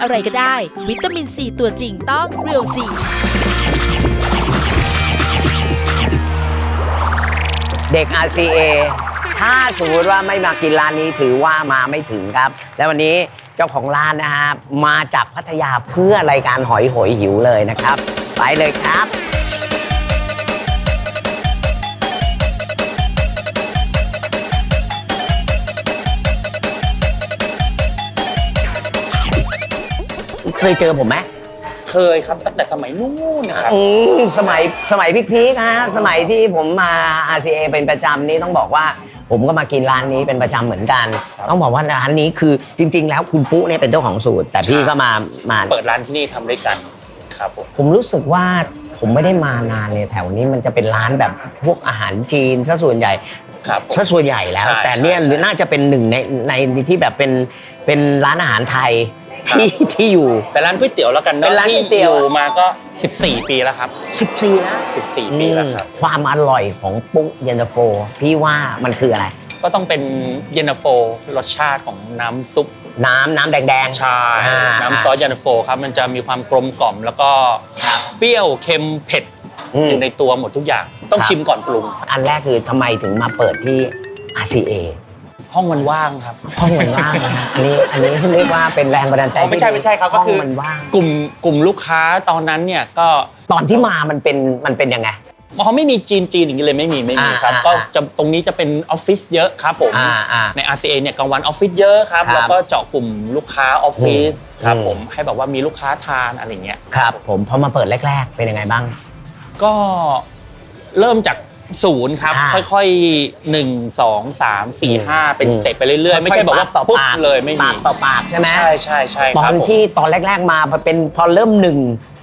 อะไรก็ได้ วิตามินซีตัวจริงต้องเรียวซีเด็ก RCA ถ้าสมมติว่าไม่มากินร้านนี้ถือว่ามาไม่ถึงครับ และวันนี้เจ้าของร้านนะฮะมาจากพัทยาเพื่อรายการหอยหอยหิวเลยนะครับ ไปเลยครับ เคยเจอผมไหมเคยครับตั้งแต่สมัยนู้นนะครับ อืมสมัยสมัยพีคๆฮะสมัยที่ผมมา RCA เป็นประจำนี่ต้องบอกว่า ผมก็มากินร้านนี้เป็นประจำเหมือนกัน ครับ ต้องบอกว่าร้านนี้คือจริง ๆ แล้วคุณปุ๊เนี่ยเป็นเจ้าของสูตร แต่พี่ก็มามา เปิดร้านที่นี่ทำด้วยกันครับผมผมรู้สึกว่าผมไม่ได้มานานเลยแถวนี้มันจะเป็นร้านแบบพวกอาหารจีนซะส่วนใหญ่ครับผม ซะส่วนใหญ่แล้ว ใช่แต่เนี่ยใช่ใช่ น่าจะเป็นหนึ่งในในที่แบบเป็นเป็นร้านอาหารไทยครับ ที่ที่อยู่ เป็นร้านก๋วยเตี๋ยวแล้วกันเป็นเนาะร้านที่ก๋วยเตี๋ยวอยู่มาก็ 14 ปีแล้วครับ 14นะ14 ปีแล้วครับ ความอร่อยของปุ๊เย็นตาโฟ พี่ว่ามันคืออะไร ก็ต้องเป็นเย็นตาโฟรสชาติของน้ำซุปน้ำน้ำแดงๆชายอ่า น้ำซอสเย็นตาโฟครับ มันจะมีความกลมกล่อม แล้วก็เปรี้ยวเค็มเผ็ดอืมอยู่ในตัวหมดทุกอย่าง ต้องครับ ชิมก่อนปรุง อันแรกคือทำไมถึงมาเปิดที่ RCA ห้องมันว่างครับ ห้องมันว่างนะฮะอันนี้อันนี้เรียกว่าเป็นแรงบันดาลใจอ๋อไม่ใช่ที่ดีไม่ใช่ครับก็ห้องคือมันว่าง กลุ่มกลุ่มลูกค้าตอนนั้นเนี่ยก็ตอนที่มามันเป็นมันเป็นยังไง เขาไม่มีจีนจีนอย่างนี้เลยไม่มีไม่มีอ่าครับอ่า ก็จะตรงนี้จะเป็นออฟฟิศเยอะครับผม อ่าอ่า ใน RCA เนี่ยกลางวันออฟฟิศเยอะครับ ครับแล้วก็เจาะกลุ่มลูกค้าออฟฟิศอืม ครับอืมผมให้แบบว่ามีลูกค้าทานอะไรเงี้ย ครับ ผมพอมาเปิดแรก ๆ เป็นยังไงบ้าง ก็เริ่มจาก ศูนย์ครับ อ่า ค่อยๆหนึ่งสองสามสี่ห้าเป็นอืมสเต็ปไปเรื่อยๆ ไม่ใช่แบบว่าปกต่อปุ๊บปากเลยไม่มีปากต่อปากใช่ไหม ใช่ใช่ใช่ตคอรับนผม ที่ตอนแรก ๆ มาพอเป็นพอเริ่มหนึ่ง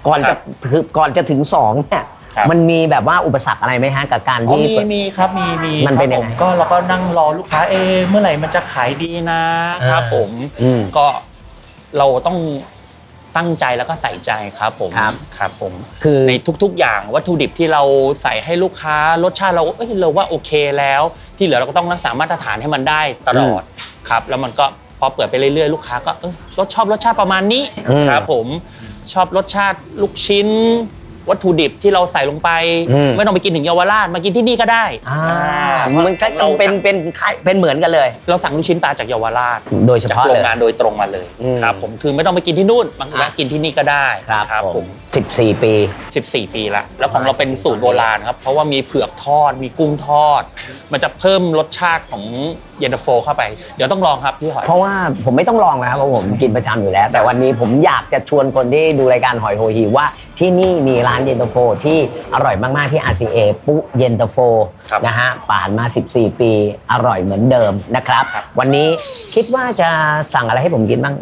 ก่อนครัจะบคือก่อนจะถึงสองเนี่ยครับ มันมีแบบว่าอุปสรรคอะไรไหมฮะกับการอ๋อที่ มีเปิดมีครับมีมีมันเป็นครับยังไงผมก็เราก็นั่งรอลูกค้าเอะเมื่อไหร่มันจะขายดีนะครับอ่าผมอืมก็เราต้อง ตั้งใจแล้วก็ใส่ใจครับผมครับครับผมคือในทุกๆ อย่างวัตถุดิบที่เราใส่ให้ลูกค้ารสชาติเราเอ้ยเราว่าโอเคแล้ว ที่เหลือเราก็ต้องรักษามาตรฐานให้มันได้ตลอดครับแล้วมันก็พอเปิดไปเรื่อยๆ ลูกค้าก็เออรสชอบรสชาติประมาณนี้อืมครับผมชอบรสชาติลูกชิ้น วัตถุดิบที่เราใส่ลงไป อืม ไม่ต้องไปกินถึงเยาวราชมากินที่นี่ก็ได้อ่าอ่ามันก็เราเป็นเป็นคล้ายเป็นเหมือนกันเลย เราสั่งลูกชิ้นปลาจากเยาวราช โดยเฉจากพาะโรเลงย งานโดยตรงมาเลยอืม ครับผมคือไม่ต้องไปกินที่นู่นมาอะแวะกินที่นี่ก็ได้ครับผมสิบสี่ปี 14 ปีละแล้วของเราเป็นสูตรโบราณครับ เพราะว่ามีเผือกทอดมีกุ้งทอด มันจะเพิ่มรสชาติของเย็นตาโฟเข้าไป เดี๋ยวต้องลองครับพี่หอย เพราะว่าผมไม่ต้องลองนะครับเพราะผมกินประจำอยู่แล้ว แต่วันนี้ผมอยากจะชวนคนที่ดูรายการหอยโหหิวว่า ที่นี่มีร้านเย็นตาโฟที่อร่อยมาก ๆ ที่ RCA ปุ๊เย็นตาโฟครับนะฮะผ่านมา 14 ปีอร่อยเหมือนเดิมนะครับ ครับ วันนี้คิดว่าจะสั่งอะไรให้ผมกินบ้าง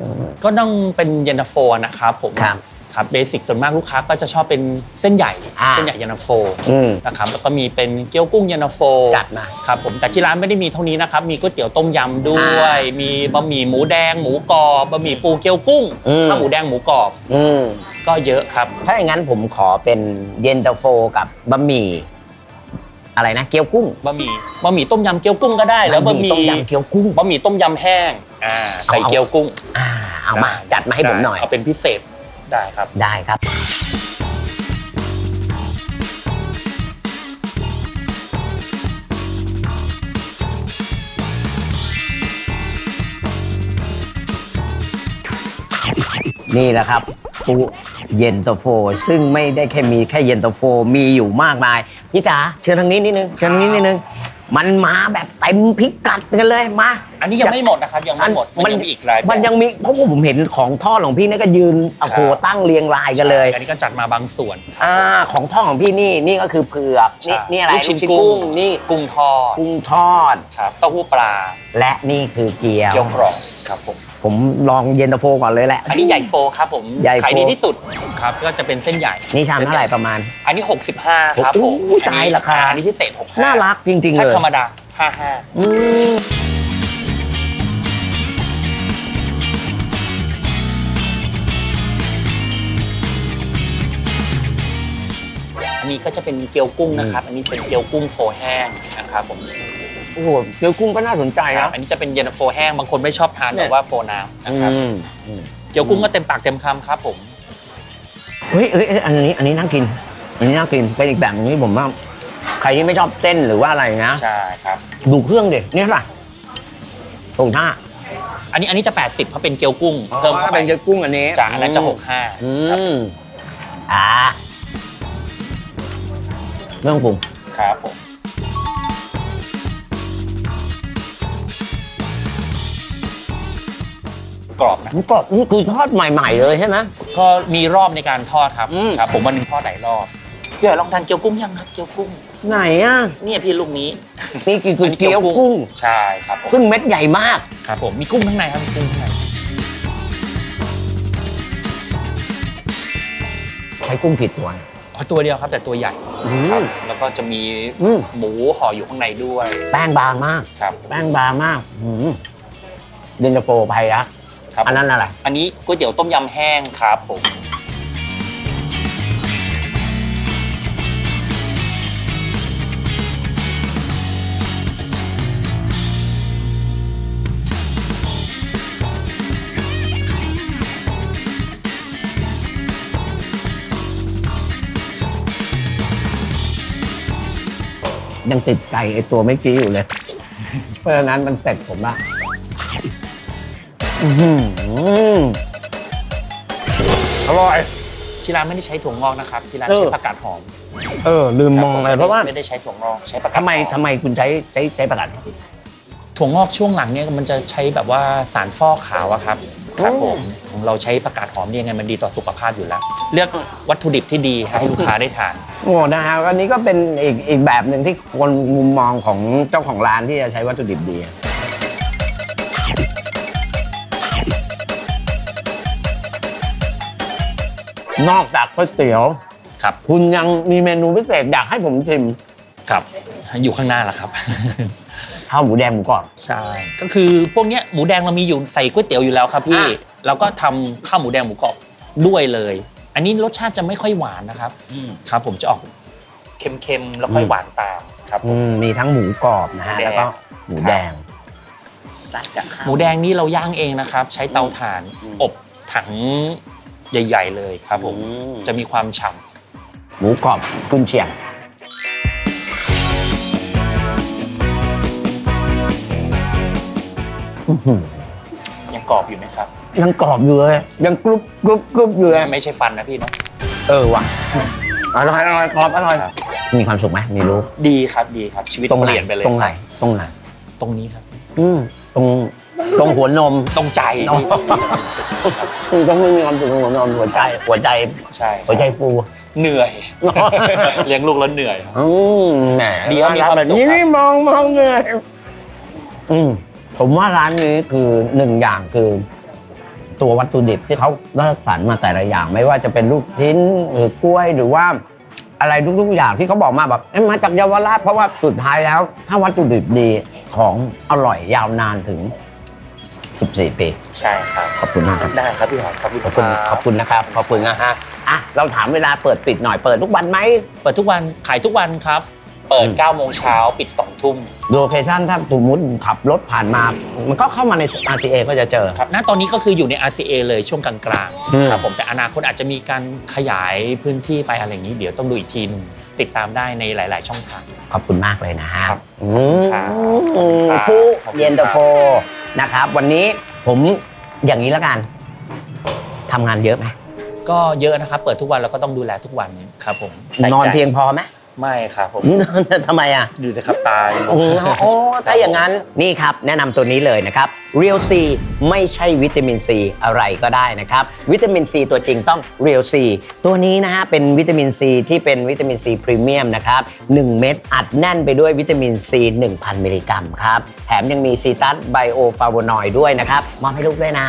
ก็ต้องเป็นเย็นตาโฟนะครับผมครับ ครับเบสิกส่วนมากลูกค้าก็จะชอบเป็นเส้นใหญ่อ่า เส้นใหญ่เย็นตาโฟอืม นะครับแล้วก็มีเป็นเกี๊ยวกุ้งเย็นตาโฟจัดมา ครับผมแต่ที่ร้านไม่ได้มีเท่านี้นะครับมีก๋วยเตี๋ยวต้มยำด้วย มีบะหมี่หมูแดง หมูกรอบบะหมี่ปูเกี๊ยวกุ้งอืม ข้าวหมูแดงหมูกรอบอืมก็เยอะครับ ถ้าอย่างนั้นผมขอเป็นเย็นตาโฟกับบะหมี่อะไรนะ เกี๊ยวกุ้งบะหมี่บะหมี่ต้มยำเกี๊ยวกุ้งก็ได้แล้วบะหมี่ต้มยำเกี๊ยวกุ้ง บะหมี่ต้มยำแห้งอ่าใส่เอา เกี๊ยวกุ้งอ่าเอามาจัดมาให้ผมหน่อย เอาเป็นพิเศษ ได้ครับ ได้ครับ นี่แหละครับปูเย็นตาโฟ ซึ่งไม่ได้แค่มีแค่เย็นตาโฟมีอยู่มากมายพี่จ๋าเชิญทางนี้นิดนึงเชิญทางนี้นิดนึง มันมาแบบเต็มพิกัดกันเลยมา อันนี้ยังไม่หมดนะครับ ยังไม่หมดมันยังมีอีกหลายแบบมันยังมีเพราะว่าผมเห็นของทอดของพี่นี่ก็ยืนโอ้โหครับตั้งเรียงรายกันเลยใช่อันนี้ก็จัดมาบางส่วนครับอ่าของทอดของพี่นี่นี่ก็คือเผือกนี่ใช่นี่อะไรลูกชิ้นกุ้งนี่กุ้งทอดกุ้งทอดครับเต้าหู้ปลา และนี่คือเกี๊ยวเกี๊ยวกรอบ ครับผม ผมลองเย็นตาโฟก่อนเลยแหละ อันนี้ใหญ่โฟครับผมใหญ่โฟ ขายดีที่สุดครับก็จะเป็นเส้นใหญ่นี่ชามเท่าไหร่ประมาณ อันนี้ 65 ครับผมโอ้โหตายราคา อันนี้พิเศษ65น่ารักจริง ๆ ถ้าเลยธรรมดา55อืมอันนี้ก็จะเป็นเกี๊ยวกุ้งนะครับ อันนี้เป็นเกี๊ยวกุ้งโฟแห้งนะครับผม โอ้โหเกี๊ยวกุ้งก็น่าสนใจครันะบอันนี้จะเป็นเย็นตาโฟแห้งบางคนไม่ชอบทานเนี่แบยบว่าโฟน้ำนะครับอืมอืมเกี๊ยวกุ้งก็เต็มปากเต็มคำครับผมเฮ้ยเฮ้ยเฮ้ยอันนี้อันนี้น่ากิน อันนี้น่ากินเป็นอีกแบบหนึงที่ผมว่าใครที่ไม่ชอบเต้นหรือว่าอะไรนะใช่ครับ ดูเครื่องดิเนี่ยล่ะตรงหน้าอันนี้อันนี้จะ 80เพราะเป็นเกี๊ยวกุ้งเพิ่มเข้าไปเป็นเจ้ากุ้งอันนี้จ้ะอันนั้นจะ อืม65อืครับมอ่าไม่ต้องปรุงครับผม กรอบนะมันก็นี่คือทอดใหม่ๆเลยใช่ไหม ก็มีรอบในการทอดครับอืม ครับ ผมวันหนึงทอดหลายรอบพี่หอยลองทานเกี๊ยวกุ้งยังครับเกี๊ยวกุ้งไหนอะ เนี่ยพี่ลูกนี้ นี่คือคือเกี๊ยวกุ้ง ใช่ครับผมซึ่งเม็ดใหญ่มาก ครับผมมีกุ้งข้างในครับมีกุ้งข้างในใช้กุ้งกี่ตัว อ๋อตัวเดียวครับแต่ตัวใหญ่อืมครับแล้วก็จะมีอืม หมูห่ออยู่ข้างในด้วยแป้งบางมาก ครับ แป้งบางมากอืมเดนตาโฟไพยัก ครับอันนั้นอะไร อันนี้ก๋วยเตี๋ยวต้มยำแห้งครับผม ยังติดใจไอตัวเมื่อกี้อยู่เลย เพราะฉะนั้นมันเสร็จผมละ อื้อหืออร่อย ที่ร้านไม่ได้ใช้ถั่วงอกนะครับที่ร้านเออใช้ผักกาดหอมเออ ลืมมองเลยเพราะว่าไม่ได้ใช้ถั่วงอกใช้ผักกาดทำไมหอ ทำไมคุณใช้ใช้ใช้ประกาศถั่วงอกช่วงหลังเนี่ยมันจะใช้แบบว่าสารฟอกขาวอะครับครับผมของเราใช้ผักกาดหอมเนี่ยยังไงมันดีต่อสุขภาพอยู่แล้ว เลือกวัตถุดิบที่ดีให้ลูกค้าได้ทาน โอ้นะฮะอันนี้ก็เป็นอีกอีกแบบหนึ่งที่คนมุมมองของเจ้าของร้านที่จะใช้วัตถุดิบดี นอกจากก๋วยเตี๋ยว ครับ คุณยังมีเมนูพิเศษอยากให้ผมชิมครับ อยู่ข้างหน้าแหละครับ ข้าวหมูแดงหมูกรอบ ใช่ ก็คือพวกเนี้ยหมูแดงเรามีอยู่ใส่ก๋วยเตี๋ยวอยู่แล้วครับพี่ อะแล้วก็ทำข้าวหมูแดงหมูกรอบด้วยเลย อันนี้รสชาติจะไม่ค่อยหวานนะครับ ครับ ผมจะออกเค็มๆแล้วค่อยหวานตามครับผอืมมมีทั้งหมูกรอบนะฮะหมูแดง แล้วก็หมูแดงหมูแดงนี่เราย่างเองนะครับ ใช้เตาถ่านอืม อบถัง ใหญ่ ๆ เลยครับผมจะมีความฉ่หมูกรอบกุนเชียง อื้อหือำยังกรอบอยู่ไหมครับยังกรอบอยู่เลย ยังกรุบกรุบกรุบอยู่เลย ไม่ใช่ฟันนะพี่เนาะ เออว่ะ อร่อยอร่อยกรอบอร่อย ครับ มีความสุขไหมมีรู้ดีครับดีครับชีวิตตรงไหนเปลี่ยนไปเลยตรงไหนคบตรงไหน ตรงนี้ครับ อืมตรง ตรงหัวนมตรงใจตรงต้องไม่มีความสุขตรงหัวนมหัวใจ หัวใจใช่ครับหัวใจฟู เหนื่อย เลี้ยงลูกแล้วเหนื่อยครับอืมแหมดีครับมีความแบบสุขนี้ครับ นี่มองมองเลยอืมผมว่าร้านนี้คือหนึ่งอย่างคือ ตัววัตถุดิบที่เขาเลือกสรรมาแต่ละอย่าง ไม่ว่าจะเป็นลูกชิ้นหรือกล้วยหรือว่า อะไรทุกๆอย่างที่เขาบอกมาแบบเอ้ยมาจากเยาวราชเพราะว่าสุดท้ายแล้ว ถ้าวัตถุดิบดีของอร่อยยาวนานถึง 14 ปี ใช่ครับขอบคุณมากครับ ได้ครับพี่หอยขอบคุณขอบคุณขอบคุณนะครับ ขอบคุณนะฮะอะเราถามเวลาเปิดปิดหน่อยเปิดทุกวันไหม เปิดทุกวันขายทุกวันครับ เปิดอืม 9โมงเช้าปิด2ทุ่มโลเคชั่นถ้าสมมติขับรถผ่านมา มันก็เข้ามาใน RCA ก็จะเจอ ครับณตอนนี้ก็คืออยู่ใน RCA เลยช่วงกลางอืม ๆครับผมแต่อนาคตอาจจะมีการขยายพื้นที่ไปอะไรอย่างนี้ เดี๋ยวต้องดูอีกทีหนึงติดตามได้ในหลาย ๆ ช่องทาง ขอบคุณมากเลยนะฮะครับอืมครับผู้ขอบคุณครับเย็นตาโฟ นะครับ วันนี้ผมอย่างนี้แล้วกันทำงานเยอะไหมก็เยอะนะครับ เปิดทุกวันแล้วก็ต้องดูแลทุกวันครับผมใส่ใจนอนเพียงพอไหม ไม่ครับผม ทำไมอะดูนะครับตาย โอ้โหโอ้ถ้าอย่างนั้นนี่ครับ แนะนำตัวนี้เลยนะครับ Real C ไม่ใช่วิตามินซีอะไรก็ได้นะครับ วิตามินซีตัวจริงต้อง Real C ตัวนี้นะฮะเป็นวิตามินซีที่เป็นวิตามินซีพรีเมียมนะครับ 1 เม็ดอัดแน่นไปด้วยวิตามินซี 1,000 มิลลิกรัมครับ แถมยังมีซีตัสไบโอฟลาโวนอยด์ด้วยนะครับ มอบให้ลูกด้วยนะ